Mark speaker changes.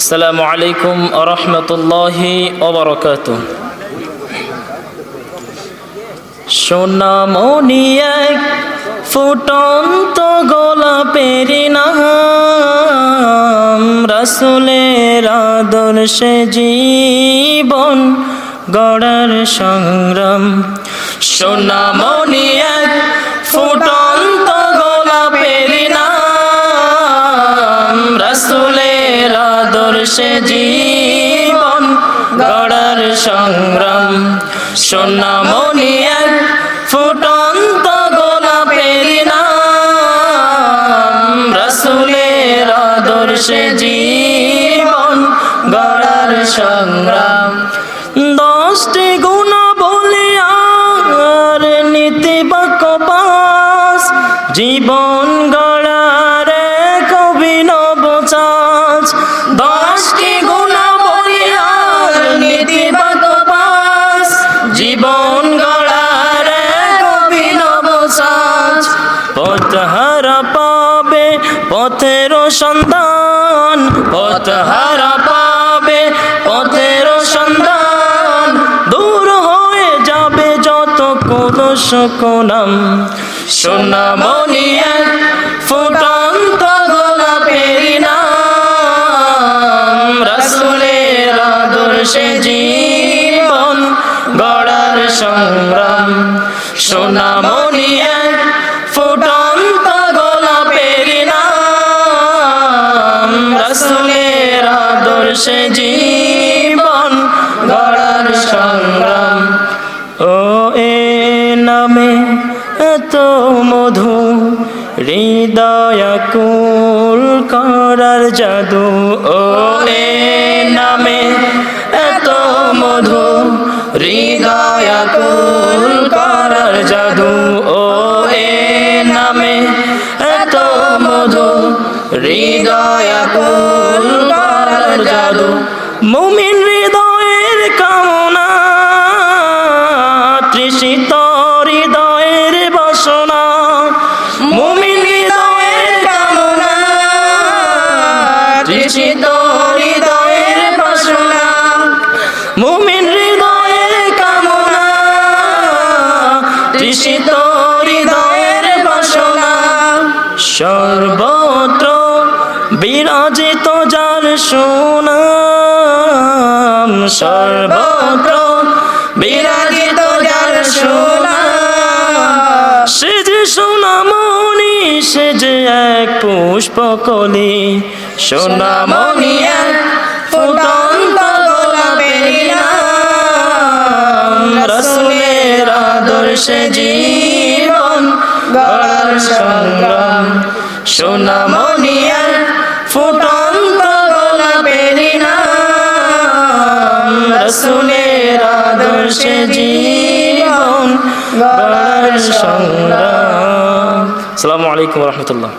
Speaker 1: আসসালামু আলাইকুম রহমতুল্লাহি ওবরকাত সোনামণি এক, ফুটন্ত গোলাপের নাম, রাসুলের আদর্শে জীবন গড়ার সংগ্রাম। সোনামণি এক, ফুটন্ত সংগ্রাম। সোনামণি এক ফুটন্ত গোলাপের নাম। রাসুলের আদর্শে জীবন গড়ার সংগ্রাম। দশটি গুণ বলে আর নীতি বাক্য জীবন জীবন গড়ার অভিনব চাষ পথহারা পাবে পথের সন্ধান। পথহারা পাবে পথের সন্ধান। দূর হয়ে যাবে যত ফুটন্ত গোলাপের নাম। রাসুলের আদর্শে সোনামণি এক ফুটন্ত গোলাপের নাম। রাসুলের জীবন গড়ার সংগ্রাম। ও এ নামে এত মধু হৃদয়াকুল করার জাদু। ও এ নামে এত নামে এত মধু করার জাদু, মুমিন হৃদয়ের কামনা, তৃষিত হৃদয়ের বাসনা, মুমিন হৃদয়ের কামনা, তৃষিত হৃদয়ের বাসনা, মুমিন হৃদয়ের কামনা, তৃষিত সর্বত্র বিরাজিত যার সুনাম, সর্বত্র বিরাজিত যার সুনাম। সে যে সোনামণি, সে যে এক পুষ্পকলি, সোনামণি এক গড়ার সংগ্রাম। সোনামণি এক ফুটন্ত গোলাপের নাম। রসুলের আদর্শে জীবন গড়ার সংগ্রাম। আসসালামু আলাইকুম রহমতুল্লাহ।